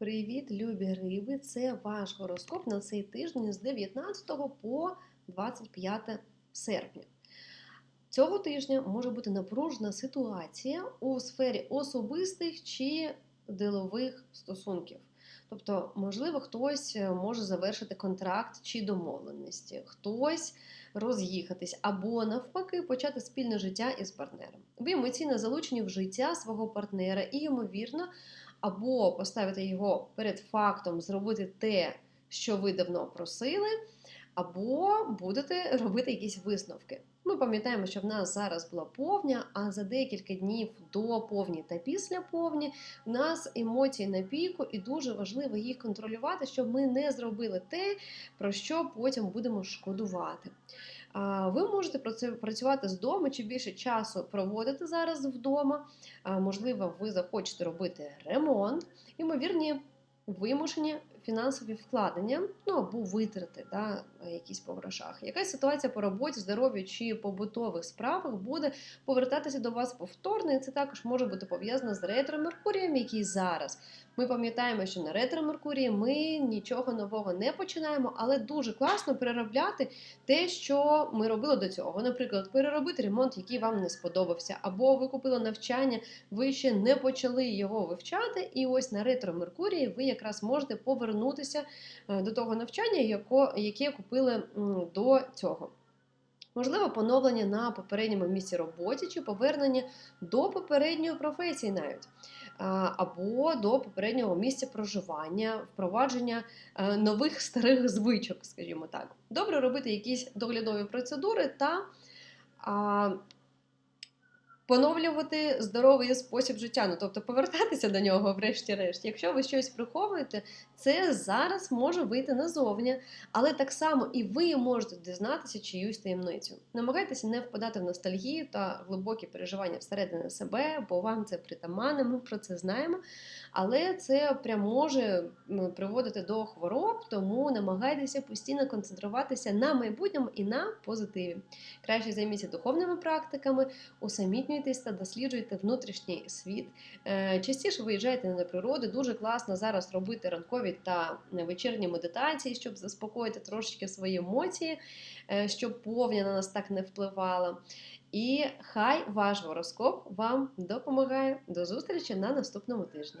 Привіт, любі риби! Це ваш гороскоп на цей тиждень з 19 по 25 серпня. Цього тижня може бути напружена ситуація у сфері особистих чи ділових стосунків. Тобто, можливо, хтось е, може завершити контракт чи домовленості, хтось роз'їхатись, або навпаки почати спільне життя із партнером. Ви емоційно залучені в життя свого партнера і, ймовірно, або поставити його перед фактом зробити те, що ви давно просили, або будете робити якісь висновки. Пам'ятаємо, що в нас зараз була повня, а за декілька днів до повні та після повні в нас емоції на піку, і дуже важливо їх контролювати, щоб ми не зробили те, про що потім будемо шкодувати. Ви можете працювати з дому чи більше часу проводити зараз вдома. Можливо, ви захочете робити ремонт, ймовірні вимушені фінансові вкладення, ну або витрати, да, якісь по грошах. Якась ситуація по роботі, здоров'ю чи побутових справах буде повертатися до вас повторно, і це також може бути пов'язано з ретро Меркурієм, який зараз. Ми пам'ятаємо, що на ретро Меркурії ми нічого нового не починаємо, але дуже класно переробляти те, що ми робили до цього. Наприклад, переробити ремонт, який вам не сподобався, або ви купили навчання, ви ще не почали його вивчати, і ось на ретро Меркурії ви якраз можете повернутися е, до того навчання, яке купили до цього. Можливо, поновлення на попередньому місці роботі чи повернення до попередньої професії навіть. Або до попереднього місця проживання, впровадження е, нових старих звичок, скажімо так. Добре робити якісь доглядові процедури та поновлювати здоровий спосіб життя, ну тобто повертатися до нього, врешті-решт. Якщо ви щось приховуєте, це зараз може вийти назовні, але так само і ви можете дізнатися чиюсь таємницю. Намагайтеся не впадати в ностальгію та глибокі переживання всередині себе, бо вам це притаманне, ми про це знаємо. Але це прям може приводити до хвороб, тому намагайтеся постійно концентруватися на майбутньому і на позитиві. Краще займіться духовними практиками, усамітнюйтесь та досліджуйте внутрішній світ. Е, Частіше виїжджайте на природу. Дуже класно зараз робити ранкові та вечірні медитації, щоб заспокоїти трошечки свої емоції, е, щоб повня на нас так не впливала. І хай ваш гороскоп вам допомагає. До зустрічі на наступному тижні.